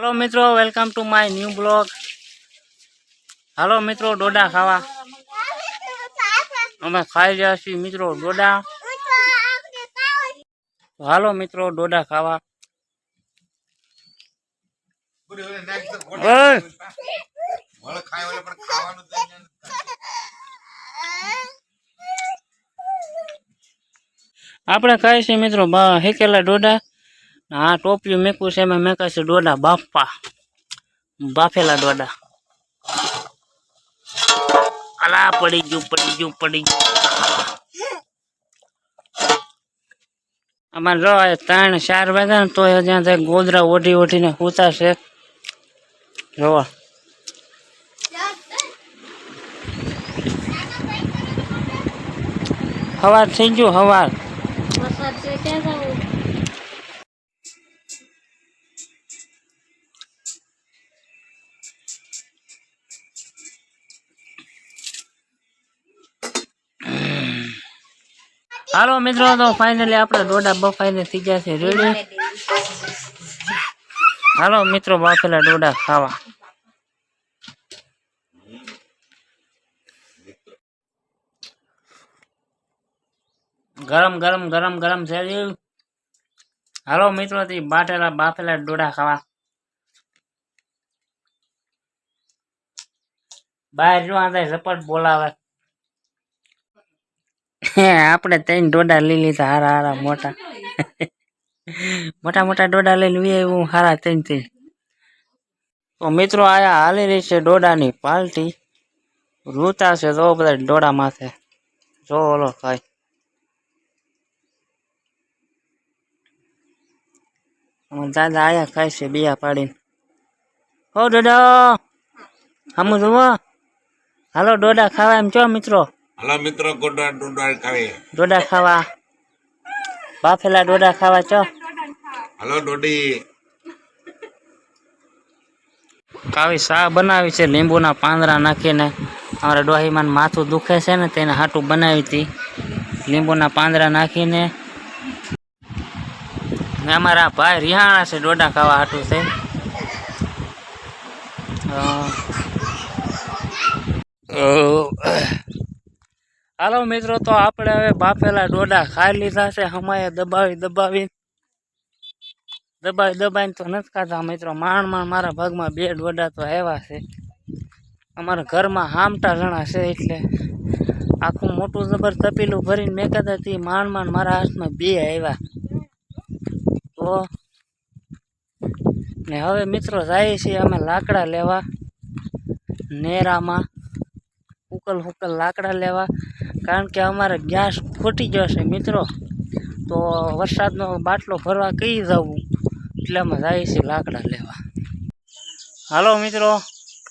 Hello મિત્રો welcome to my new blog hello મિત્રો, ડોડા ખાવા. અમે ખાઈ રહ્યા છીએ મિત્રો, ડોડા. હાલો મિત્રો, ડોડા ખાવા! આપણે ખાઈ છીએ મિત્રો, બા હેકેલા ડોડા. ને આ ટોપિયું મેકવું છે એમાં મેકાય છે ડોડા બાફા બાફેલા ડોડા અલા પડી ગયું પડી ગયું પડી ગયું અમારે જો આ ત્રણ ચાર વાગ્યા ને તો ત્યાં થાય ગોદરા ઓઢી ઓઢીને સૂતા છે જોવા હવાર થઈ ગયું હવાર હાલો મિત્રો તો ફાઇનલી આપણે ડોડા બફાઈને થઈ ગયા છે. રેડી હાલો મિત્રો બાફેલા ડોડા ખાવા. ગરમ ગરમ ગરમ ગરમ છે. હાલો મિત્રો થી બાટેલા બાફેલા ડોડા ખાવા. બહાર જો આ ઝપટ બોલાવે. આપણે ત્રણ ડોડા લઈ લીધા, હારા હારા, મોટા. મોટા મોટા ડોડા લઈને વી હું હારા, ત્રણ ત્રણ. તો મિત્રો આયા હાલી રહી છે ડોડાની પાલટી. રૂતા છે તો બધા ડોડા માથે. જો ઓલો ખાય અમારા દાદા આયા ખાય છે બિયા પાડીને. હો, ડોડા. હમ જુઓ. હાલો, ડોડા ખાવા એમ ચો મિત્રો? હલો મિત્રો ગોડા ડોડા ખાવે. ડોડા ખાવા. બાફેલા ડોડા ખાવા ચો. હલો ડોડી. કાવી શા બનાવી છે લીંબુના પાંદડા નાખીને. અમારા ડોહીમાં માથું દુખે છે ને તેને હાટું બનાવી હતી. લીંબુના પાંદડા નાખીને. ને અમારા ભાઈ રિહાણા છે ડોડા ખાવા હાટું છે. અ, હાલો મિત્રો, તો આપણે હવે બાફેલા ડોડા ખાઈ લીધા છે. હમાએ દબાવી દબાવી દબાવી, દબાવીને તો નથી ખાતા મિત્રો. માણ માણ મારા ભાગમાં બે ડોડા તો આવ્યા છે. અમારા ઘરમાં હામટા જણા છે એટલે આખું મોટું જબર તપેલું ભરીને મેં કહેતા હતી માણ માંડ મારા હાથમાં બે આવ્યા. તો ને હવે મિત્રો જઈએ છીએ અમે લાકડા લેવા, નેરામાં ઉકલ હુકલ લાકડા લેવા. કારણ કે અમારે ગેસ ખૂટી જશે મિત્રો. તો વરસાદનો બાટલો ભરવા કઈ જવું એટલે અમે જાય છે લાકડા લેવા. હાલો મિત્રો,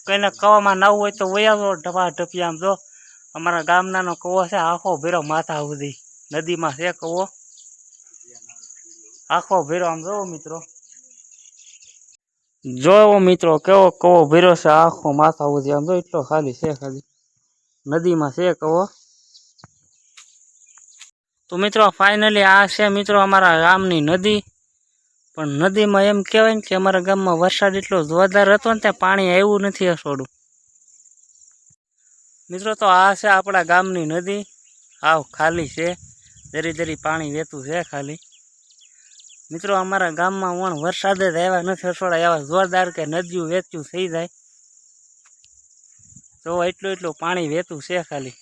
કોઈને કવામાં નાવું હોય તો વયાવો ઢપા ઢપી આમ જો. અમારા ગામનાનો કવો છે, આખો ભેરો માથા સુધી. નદીમાં છે કવો. આખો ભેરો આમ જોવો મિત્રો. જોવો મિત્રો, કેવો કવો ભેરો છે, આખો માથા સુધી આમ જો, એટલો ખાલી છે ખાલી. નદીમાં છે કવો. તો મિત્રો ફાઇનલી આ છે મિત્રો અમારા ગામની નદી. પણ નદીમાં એમ કહેવાય ને કે અમારા ગામમાં વરસાદ એટલો જોરદાર હતો ને ત્યાં પાણી આવ્યું નથી અસોડું. મિત્રો, તો આ છે આપણા ગામની નદી. આવ ખાલી છે. દરી દરી પાણી વહેતું છે ખાલી. મિત્રો, અમારા ગામમાં પણ વરસાદ જ આવ્યા નથી અસોડા. એવા જોરદાર કે નદીઓ વેચ્યું થઈ જાય. તો એટલું એટલું પાણી વહેતું છે ખાલી.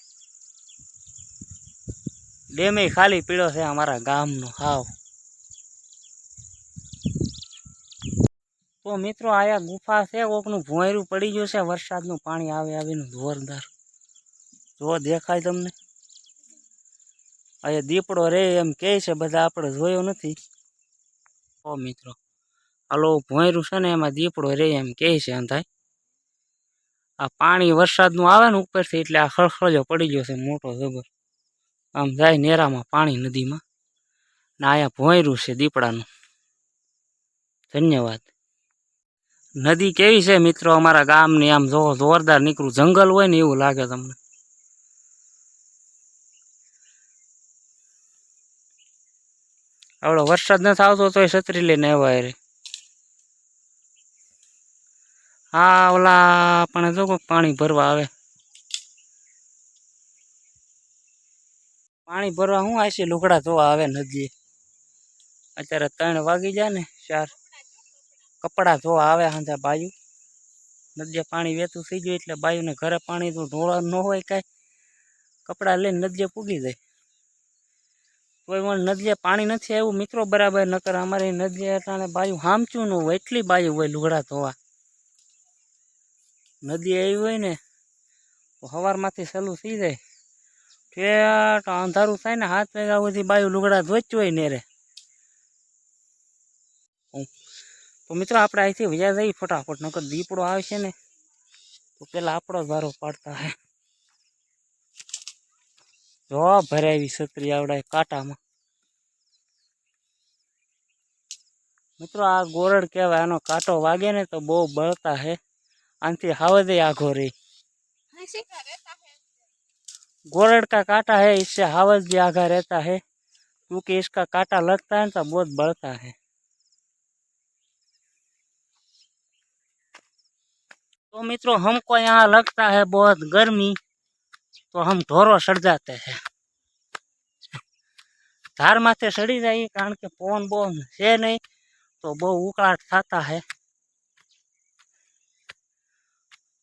ડેમે ખાલી પીળો છે અમારા ગામનો હાવ. તો મિત્રો, આયા ગુફા છે, કોકનું ભોંયરું પડી ગયું છે, વરસાદનું પાણી આવે આવીને જોરદાર. જો દેખાય તમને? અહીંયા દીપડો રે એમ કહે છે, બધા આપણે જોયો નથી. ઓ મિત્રો, હાલો, ભોંયરું છે ને એમાં દીપડો રે એમ કહે છે અંધાય. આ પાણી વરસાદનું આવે ને ઉપરથી એટલે આ ખળખળજો પડી ગયો છે, મોટો જબર. આમ જાય નેરામાં પાણી નદીમાં ને અહીંયા ભોંયરું છે દીપડાનું. ધન્યવાદ. નદી કેવી છે મિત્રો અમારા ગામની? આમ જો જોરદાર નીકળું. જંગલ હોય ને એવું લાગે તમને. આવડો વરસાદ નથી આવતો તોય છત્રી લઈને આવ્યા રે હા, ઓલા, પણ જો પાણી ભરવા આવે. પાણી ભરવા શું આવશે લુગડા ધોવા આવે નદીએ અત્યારે ત્રણ વાગી જાય ને, ચાર. કપડાં ધોવા આવે સાંધા બાયું. નદીએ પાણી વહેતું થઈ ગયું એટલે બાયુને ઘરે પાણી તો ઢોળા ન હોય કાંઈ. કપડાં લઈને નદીએ પૂગી જાય. કોઈ પણ નદીએ પાણી નથી આવ્યું. મિત્રો બરાબર, નકર અમારી નદીએ ટાણે બાયું હામચું ન હોય, એટલી બાયું હોય લુગડા ધોવા. નદી આવી હોય ને, તો સવારમાંથી સલું થઈ જાય. ઠેઠ અંધારું થાય ને હાથ વાગ્યા સુધી બાયું લુગડા ધોચ્યું હોય ને રે. તો મિત્રો આપણે અહીંથી વયા જઈએ ફટાફટ, નકર દીપડો આવશે ને, તો પેલા આપણો ધારો પાડતા હે. જો ભરાવી છત્રી આવડાય કાંટામાં. મિત્રો આ ગોરડ કહેવાય, આનો કાંટો વાગે ને તો બહુ બળતા હે. આનથી હાવદે આઘો રહી गोरड़ का कांटा है, इससे हावज भी आगा रहता है। क्योंकि इसका कांटा लगता है तो बहुत बढ़ता है। तो मित्रों, हमको यहाँ लगता है बहुत गर्मी तो हम ढोरो सड़ जाते हैं। धार माथे सड़ी जाए कारण के पवन बोन है नहीं तो बहुत उकड़ाट થતા है।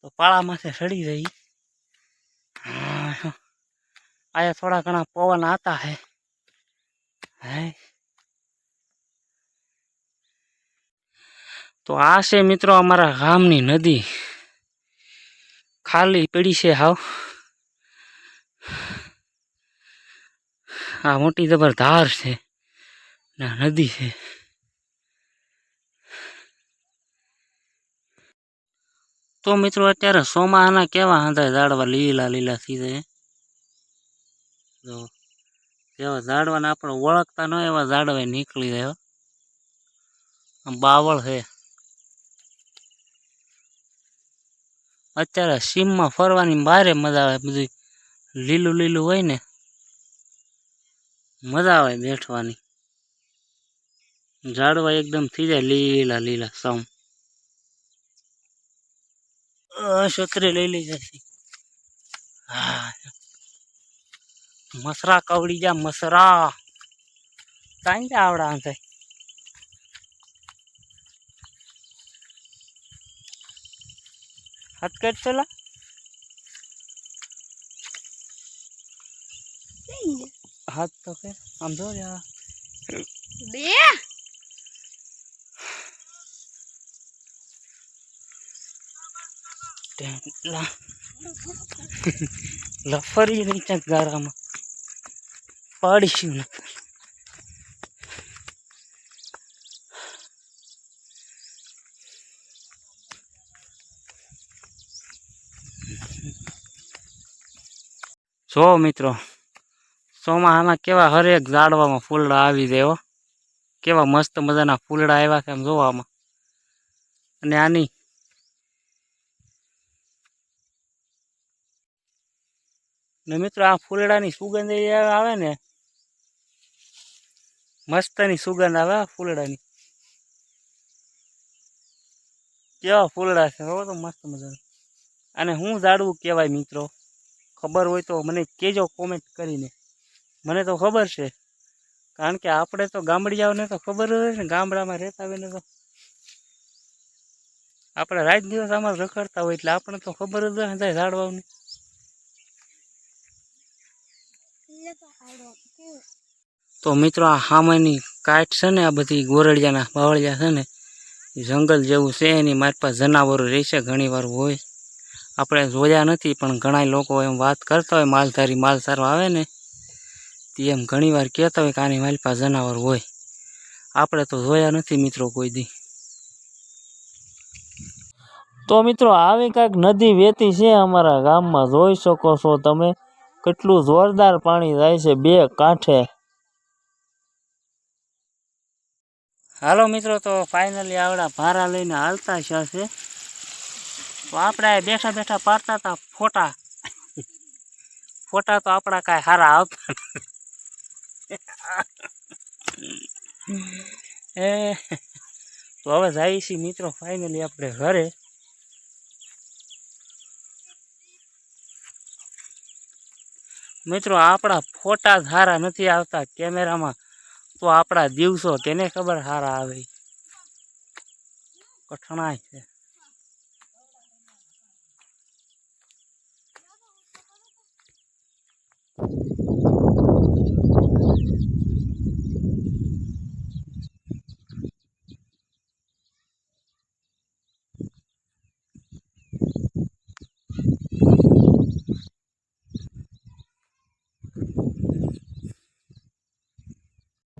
तो पाड़ा माथे सड़ी रही हाँ। आया थोड़ा घना पवन आता है है तो आ से मित्रों अमरा गाम नदी। खाली पीड़ी से हाउ आ मोटी जबरदार से। ना, नदी से। तो मित्रों, अत्यार सोमा कहवा हाँ जाड़वा, लीला लीला सीधे જો જેવા ઝાડવાને આપણે ઓળખતા ન એવા ઝાડવા નીકળી જાય બાવળ છે. અત્યારે સીમમાં ફરવાની બારે મજા આવે બધું લીલું લીલું હોય ને મજા આવે બેઠવાની. ઝાડવા એકદમ થઈ જાય લીલા લીલા સમ. અ, છત્રી લઈ લઈ જશે હા. મસરા કવડી જા મસરા. કાંઈ જા આવડા આંધે હાથ કાઢ પેલા. હાથ તો કે આમ જો જા બે લફરી નહીં છે ગારામાં. પાડીશું જો મિત્રો ચોમાસામાં કેવા હરેક ઝાડવામાં ફૂલડા આવી દેવો કેવા મસ્ત મજાના ફૂલડા આવ્યા છે એમ જોવામાં. અને આની ને મિત્રો, આ ફૂલડાની સુગંધ આવે ને મસ્તની સુગંધ આવે ફૂલડાની. કેવા ફૂલડા છે હો, તો મસ્ત મજા અને હું ઝાડવું કહેવાય મિત્રો. ખબર હોય તો મને કહેજો કોમેન્ટ કરીને. મને તો ખબર છે. કારણ કે આપણે તો ગામડિયાઓને તો ખબર હોય ને, ગામડામાં રહેતા હોય ને તો. આપણે રાત દિવસ આમાં રખડતા હોય એટલે આપણે તો ખબર જ હોય ને જાય ઝાડવાઓની. તો મિત્રો આ સામેની કાટ છે ને, આ બધી ગોરડિયાના બાવળિયા છે ને જંગલ જેવું છે, એની મારી પાસે જનાવરો રહેશે, ઘણી વાર હોય. આપણે જોયા નથી, પણ ઘણા લોકો એમ વાત કરતા હોય, માલધારી માલ સારો આવે ને, તે એમ ઘણી વાર કહેતા હોય કે આની મારી પાસે જનાવર હોય. આપણે તો જોયા નથી મિત્રો કોઈ દી. તો મિત્રો, આવી કાંઈક નદી વહેતી છે અમારા ગામમાં, જોઈ શકો છો તમે. કેટલું જોરદાર પાણી જાય છે બે કાંઠે. હાલો મિત્રો, તો ફાઇનલી આવડા ભારા લઈને હાલતા છે તો આપણે બેઠા બેઠા પાડતા હતા ફોટા. ફોટા તો આપણા કાંઈ સારા આવતા એ, તો હવે જઈએ છીએ મિત્રો ફાઇનલી આપણે ઘરે. મિત્રો, આપણા ફોટા સારા નથી આવતા કેમેરામાં. તો આપણા દિવસો તેને ખબર સારા આવે. કઠણાય છે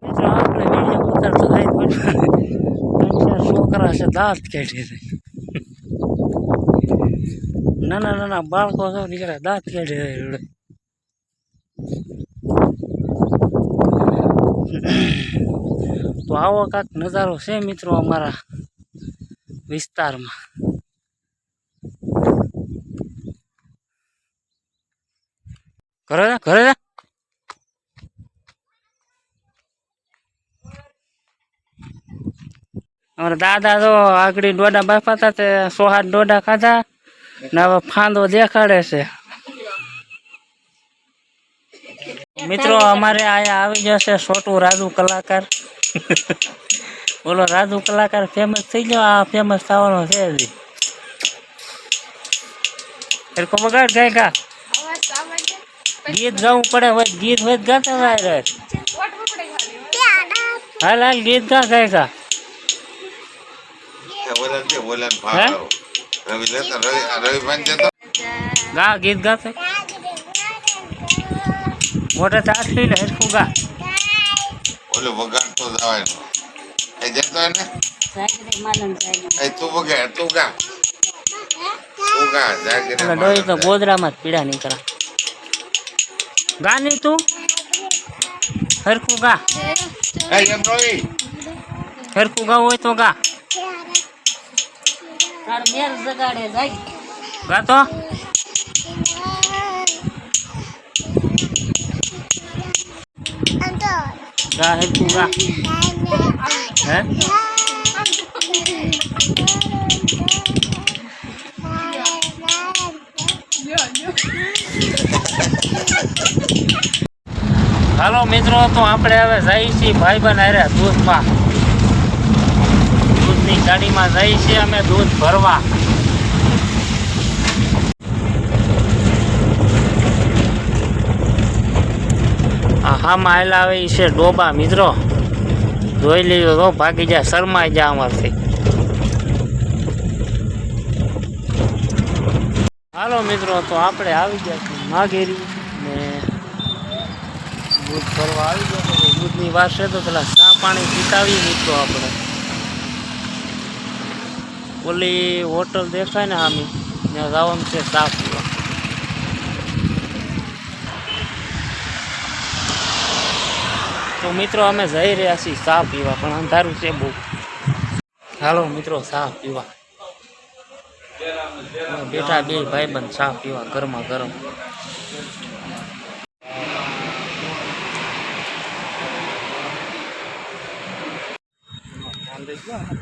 મિત્રો આપણે વીડિયો ઉતારતો થાય પણ ત્રણ ચાર છોકરા છે દાંત કાઢી છે નાના નાના બાળકો છો નીકળ્યા દાંત કાઢી છે. તો આવો કાંક નજારો છે મિત્રો અમારા વિસ્તારમાં. ઘરે ઘરે અમારા દાદા તો આગળ ડોડા બાફા હતા તે સોહા ડોડા ખાધા ને હવે ફાંદો દેખાડે છે. મિત્રો અમારે અહીંયા આવી જશે છોટું રાજુ કલાકાર. બોલો રાજુ કલાકાર ફેમસ થઈ ગયો આ ફેમસ થવાનો છે હજી. એરકો બગાડ ગાય ગા. ગીત ગાવું પડે હોય ગીત હોય ગાતા હાલ હાલ ગીત ગા ગાય ગા બોલન છે બોલન હે? ભાવ રવિ લેતા રવિ આ રવિ ભાઈ જતો ગા ગીત ગાતે મોટે ચાટલી ને સરખું ગા. ઓલો વગાડ તો જવાય એ જતો ને? એ તું વગાડ તું ગા. તું ગા જાગીરે ડોઈ તો ગોદરામાં જ પીડા નીકળા ગા તું? સરખું ગા. એ એમ સરખું ગાવું હોય તો ગા. ગા તો ગા સરખું ગા. હે? હાલો મિત્રો, તો આપણે હવે જઈએ છીએ બન હારે દૂધમાં દૂધની ગાડીમાં જઈ છીએ અમે દૂધ ભરવા. હા આવેલા આવે છે ડોબા, મિત્રો. જોઈ લીધો તો ભાગી જાય, શરમાઈ જાય અમારથી હાલો, મિત્રો, તો આપણે આવી ગયા છીએ નાગેરી ને દૂધ ભરવા. આવી ગયા દૂધની વાર છે તો પેલા ચા પાણી પીતાવી મિત્રો આપણે. ઓલી હોટલ દેખાય ને આમી, ત્યાં જવાનું છે ચા પીવા. તો મિત્રો, અમે જઈ રહ્યા છીએ ચા પીવા, પણ અંધારું છે બહુ. હાલો મિત્રો, ચા પીવા. બેઠા બે ભાઈબંધ ચા પીવા, ગરમા ગરમ.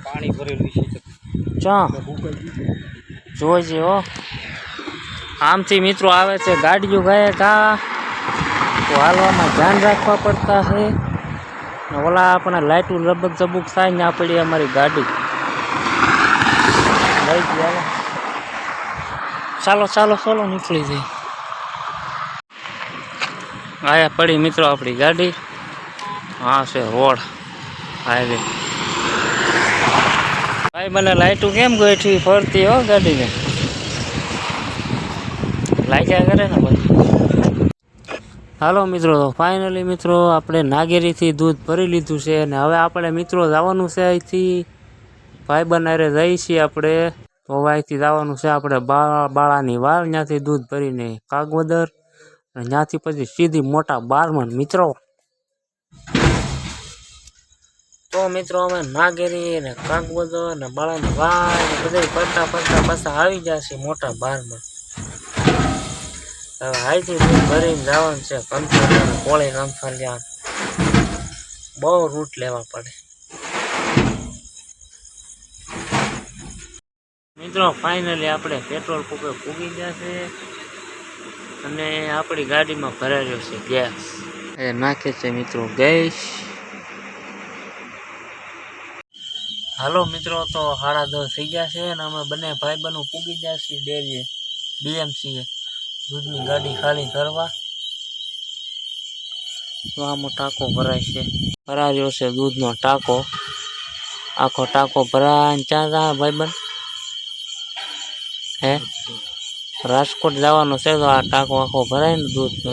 પાણી ભરેલું છે. ચા જોઈજે હો. આમથી મિત્રો આવે છે ગાડીઓ ગયા કા તો હાલવામાં ધ્યાન રાખવા પડતા છે. ઓલા આપણે લાઇટું લબક ઝબુક થાય ને આ પડી અમારી ગાડી. લઈ ગયા ચાલો ચાલો ચાલો, નીકળી જઈ આયા પડી મિત્રો આપણી ગાડી. હા છે રોડ હાઈવે. ભાઈ, મને લાઈટું કેમ ગોઠવી ફરતી હો ગાડીને? લાગ્યા કરે ને બધું. હાલો મિત્રો, તો ફાઇનલી મિત્રો, આપણે નાગેરીથી દૂધ ભરી લીધું છે અને હવે આપણે મિત્રો જવાનું છે અહીંથી. ભાઈ બનારે જઈએ છીએ આપણે. તો અહીંથી જવાનું છે આપણે બાળાની વાર ત્યાંથી દૂધ ભરીને કાગવદર. અને ત્યાંથી પછી સીધી મોટા બારમાં મિત્રો. તો મિત્રો અમે નાગેરી ને કાગવદર ને બાળાને વાય ને બધે ફરતા ફરતા પાછા આવી જશે મોટા બારમાં. હવે હાઈથી ભરીને જવાનું છે કંથોડી કોળી રામફાલિયા બહુ રૂટ લેવા પડે. મિત્રો ફાઇનલી આપણે પેટ્રોલ પંપે પૂગી ગયા છે અને આપણી ગાડીમાં ભરાયો છે ગેસ. એ નાખે છે મિત્રો ગેસ. હાલો મિત્રો, તો સાડા દસ થઈ ગયા છે અને અમે બંને ભાઈ બહેનો પૂગી ગયા છીએ ડેરીએ, બીએમસીએ. દૂધની ગાડી ખાલી કરવા. તો ટાંકો ભરાય છે. ભરાયો છે દૂધનો ટાંકો. આખો ટાંકો ભરાય ક્યાં જા ભાઈબંધ? હે? રાજકોટ જવાનો છે તો આ ટાંકો આખો ભરાય ને દૂધનો.